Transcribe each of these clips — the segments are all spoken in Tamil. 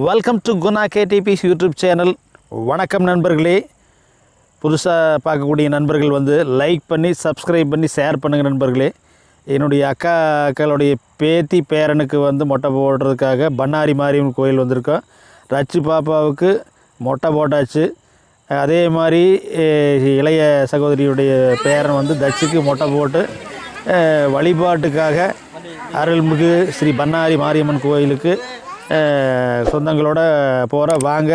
வெல்கம் டு குணா கேடிபிஸ் யூடியூப் சேனல் வணக்கம் நண்பர்களே. புதுசாக பார்க்கக்கூடிய நண்பர்கள் வந்து லைக் பண்ணி சப்ஸ்கிரைப் பண்ணி ஷேர் பண்ணுங்கள் நண்பர்களே. என்னுடைய அக்கா அக்களுடைய பேத்தி பேரனுக்கு வந்து மொட்டை போடுறதுக்காக பண்ணாரி மாரியம்மன் கோயில் வந்திருக்கோம். ரச்சு பாப்பாவுக்கு மொட்டை போட்டாச்சு. அதே மாதிரி இளைய சகோதரியுடைய பேரன் வந்து தச்சுக்கு மொட்டை போட்டு வழிபாட்டுக்காக அருள்மிகு ஸ்ரீ பண்ணாரி மாரியம்மன் கோயிலுக்கு சொந்தங்களோட போகிற வாங்க.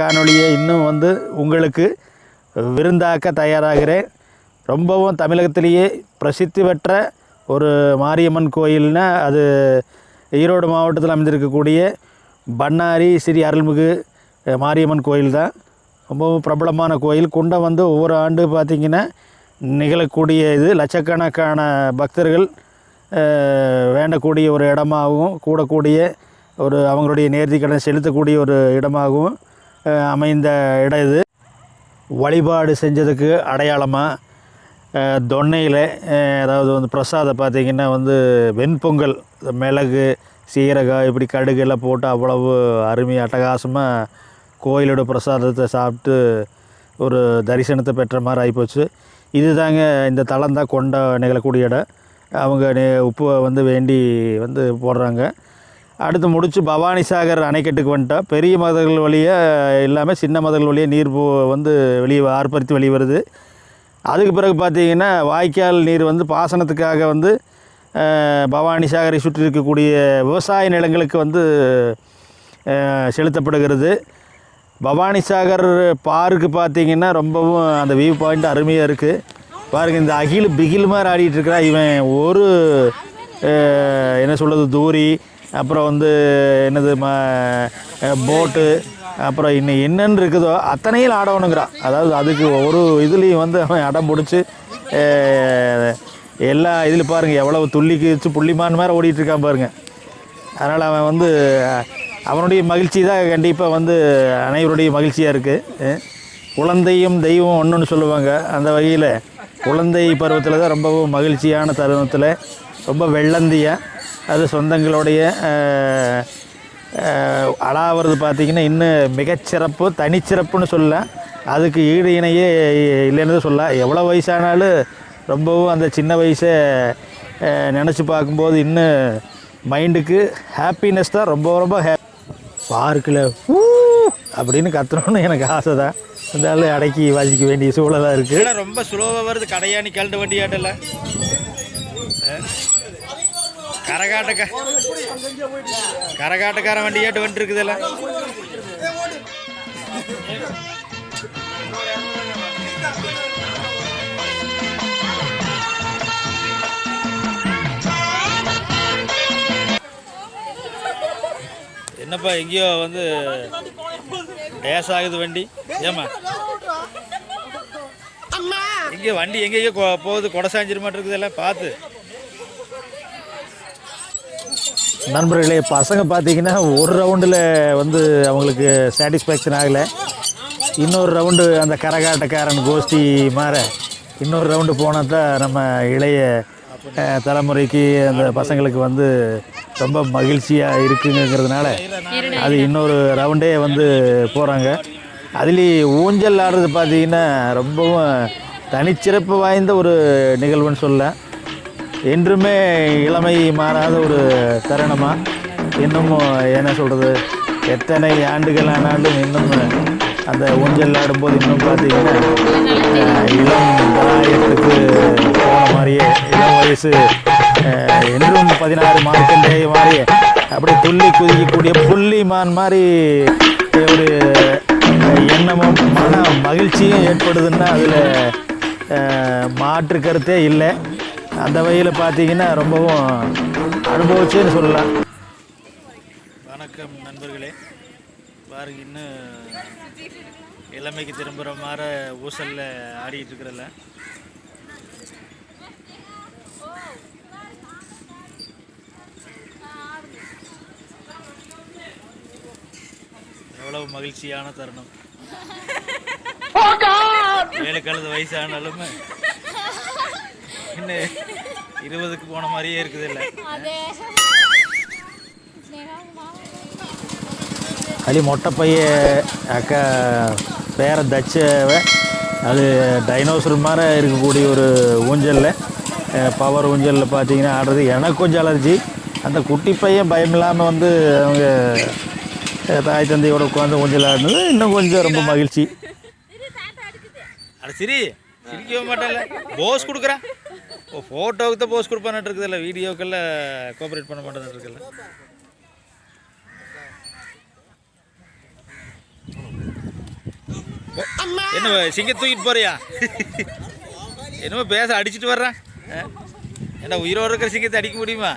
காணொலியை இன்னும் வந்து உங்களுக்கு விருந்தாக்க தயாராகிறேன். ரொம்பவும் தமிழகத்திலேயே பிரசித்தி பெற்ற ஒரு மாரியம்மன் கோயில்னா அது ஈரோடு மாவட்டத்தில் அமைந்திருக்கக்கூடிய பண்ணாரி ஸ்ரீ அருள்மிகு மாரியம்மன் கோயில் தான். ரொம்பவும் பிரபலமான கோயில். குண்டம் வந்து ஒவ்வொரு ஆண்டு பார்த்திங்கன்னா நிகழக்கூடிய இது. லட்சக்கணக்கான பக்தர்கள் வேண்டக்கூடிய ஒரு இடமாகவும் கூடக்கூடிய ஒரு அவங்களுடைய நேர்த்திக்கடன் செலுத்தக்கூடிய ஒரு இடமாகவும் அமைந்த இடம் இது. வழிபாடு செஞ்சதுக்கு அடையாளமாக தொன்னையில் அதாவது வந்து பிரசாதம் பார்த்திங்கன்னா வந்து வெண்பொங்கல் இந்த மிளகு சீரகம் இப்படி கடுகு எல்லாம் போட்டு அவ்வளவு அருமை அட்டகாசமாக கோயிலோட பிரசாதத்தை சாப்பிட்டு ஒரு தரிசனத்தை பெற்ற மாதிரி ஆகிப்போச்சு இது தாங்க இந்த தளம் தான் கொண்ட நிகழக்கூடிய இடம். அவங்க நே- உப்பு வந்து வேண்டி வந்து போடுறாங்க. அடுத்து முடித்து பவானி சாகர் அணைக்கட்டுக்கு வந்துட்டோம். பெரிய மதர்கள் வழியாக இல்லாமல் சின்ன மதர்கள் வழியாக நீர் போ வந்து வெளியே ஆர்ப்பரித்து வெளியே வருது. அதுக்கு பிறகு பார்த்தீங்கன்னா வாய்க்கால் நீர் வந்து பாசனத்துக்காக வந்து பவானி சாகரை சுற்றி இருக்கக்கூடிய விவசாய நிலங்களுக்கு வந்து செலுத்தப்படுகிறது. பவானி சாகர் பார்க்கு பார்த்திங்கன்னா ரொம்பவும் அந்த வியூ பாயிண்ட் அருமையாக இருக்குது பாருங்க இந்த அகில் பிகில் மாதிரி ஆடிட்டுருக்கிறா இவன் ஒரு என்ன சொல்கிறது தூரி அப்புறம் வந்து என்னது ம போட்டு அப்புறம் இன்னும் என்னென்னு இருக்குதோ அத்தனையும் ஆடணுங்கிறான் அதாவது அதுக்கு ஒரு இதுலேயும் வந்து அவன் அடம் பிடிச்சி எல்லா இதில் பாருங்கள் எவ்வளவு துள்ளி கிழிச்சு புள்ளிமான் மாதிரி ஓடிட்டுருக்கான் பாருங்கள் அதனால் அவன் வந்து அவனுடைய மகிழ்ச்சி தான் கண்டிப்பாக வந்து அனைவருடைய மகிழ்ச்சியாக இருக்குது குழந்தையும் தெய்வம் ஒன்றுன்னு சொல்லுவாங்க. அந்த வகையில் குழந்தை பருவத்தில் தான் ரொம்பவும் மகிழ்ச்சியான தருணத்தில் ரொம்ப வெள்ளந்தியாக அது சொந்தங்களுடைய அலாவது பார்த்திங்கன்னா இன்னும் மிகச்சிறப்பு தனிச்சிறப்புன்னு சொல்ல அதுக்கு ஈடு இணையே இல்லைன்னு தான் சொல்லலாம் எவ்வளோ வயசானாலும் ரொம்பவும் அந்த சின்ன வயசை நினச்சி பார்க்கும்போது இன்னும் மைண்டுக்கு ஹாப்பினஸ் தான் ரொம்ப ரொம்ப ஹே பார்க்கில் அப்படின்னு கத்துறோன்னு எனக்கு ஆசை தான் இருந்தாலும் அடக்கி வாசிக்க வேண்டிய சூழலாக இருக்குது ரொம்ப ஸ்லோவாக வருது. கடையாணி கழண்டு வண்டி ஆட்டல கரகாட்டக்க கரகாட்டக்கார வண்டி ஆட்டு வந்துட்டு இருக்குதுல்ல என்னப்பா எங்கேயோ வந்து டேஸ் ஆகுது வண்டி. ஏமா எங்கேயோ வண்டி எங்கேயோ போகுது கொடை சாஞ்சிரு மாட்டிருக்குதுல்ல பார்த்து நண்பர்களே பசங்க பார்த்தீங்கன்னா ஒரு ரவுண்டில் வந்து அவங்களுக்கு சாட்டிஸ்ஃபேக்ஷன் ஆகலை. இன்னொரு ரவுண்டு அந்த கரகாட்டக்காரன் கோஷ்டி மாற இன்னொரு ரவுண்டு போனால் தான் நம்ம இளைய தலைமுறைக்கு அந்த பசங்களுக்கு வந்து ரொம்ப மகிழ்ச்சியாக இருக்குங்கிறதுனால அது இன்னொரு ரவுண்டே வந்து போகிறாங்க அதுலேயும் ஊஞ்சல் ஆடுறது பார்த்தீங்கன்னா ரொம்பவும் தனிச்சிறப்பு வாய்ந்த ஒரு நிகழ்வுன்னு சொல்லலாம். என்றுமே இளமை மாறாத ஒரு தருணமாக இன்னமும் என்ன சொல்கிறது எத்தனை ஆண்டுகள் ஆனாலும் இன்னும் அந்த ஊஞ்சல் ஆடும்போது இன்னும் பார்த்தீங்கன்னா இளம் பிராயத்துக்கு போன மாதிரியே இளம் வயசு என்றும் பதினாறு மார்க்கண்டேய மாதிரியே அப்படியே துள்ளி குதிக்கக்கூடிய புள்ளிமான் மாதிரி ஒரு எண்ணமும் மன மகிழ்ச்சியும் ஏற்படுதுன்னா அதில் மாற்று கருத்தே இல்லை. அந்த வகையில் பார்த்தீங்கன்னா ரொம்பவும் அனுபவிச்சேன்னு சொல்லலாம். வணக்கம் நண்பர்களே. பாருங்க இன்னும் இளமைக்கு திரும்புகிற மாதிரி ஊசலில் ஆடிட்டு இருக்கிறல. எவ்வளவு மகிழ்ச்சியான தருணம். ஏழு கழுது வயசானாலும் இன்னும் இருபதுக்கு போன மாதிரியே இருக்குது இல்லை அதுலேயும் மொட்டை பைய அக்கா பேரை தச்சவ அது டைனோசர் மாதிரி இருக்கக்கூடிய ஒரு ஊஞ்சலில் பவர் ஊஞ்சலில் பார்த்தீங்கன்னா ஆடுறது. எனக்கு கொஞ்சம் அலர்ஜி அந்த குட்டி பையன் பயம் இல்லாமல் வந்து அவங்க தாய் தந்தையோட உட்காந்து ஊஞ்சல் ஆடினது இன்னும் கொஞ்சம் ரொம்ப மகிழ்ச்சி. அட சரி சிரிக்கவே மாட்டேன்ல போஸ் கொடுக்குறேன் ஓ ஃபோட்டோவுக்கு தான் போஸ் கொடுப்பான்னு இருக்குதுல்ல வீடியோக்கெல்லாம் கோஆப்ரேட் பண்ண மாட்டேன்னு இருக்குல்ல என்ன சிங்க தூக்கிட்டு போறியா? என்னமோ பேச அடிச்சிட்டு வர்றேன்? என்ன உயிரோடு இருக்கிற சிங்கத்தை அடிக்க முடியுமா?